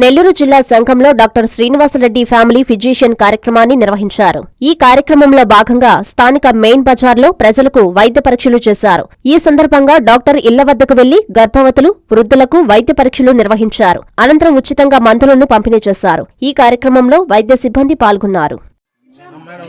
నెల్లూరు జిల్లా సంఘంలో doctor Srinivasa Reddy family physician కార్యక్రమాన్ని నిర్వహించారు. ఈ కార్యక్రమంలో భాగంగా స్థానిక మెయిన్ బజార్లో ప్రజలకు వైద్య పరీక్షలు చేశారు. ఈ సందర్భంగా డాక్టర్ ఇళ్ళ వద్దకు వెళ్ళి గర్భవతులు వృద్ధులకు వైద్య పరీక్షలు నిర్వహించారు. అనంతరం ఉచితంగా మందులను పంపిణీ చేశారు. ఈ కార్యక్రమంలో వైద్య సిబ్బంది పాల్గొన్నారు. మేడం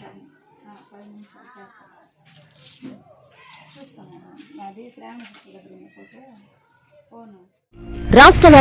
ముక్కులకి అన్నిటికీ చేస్తాను. చూస్తాను అది శ్రావణ ఫోటో ఫోను. రాష్ట్ర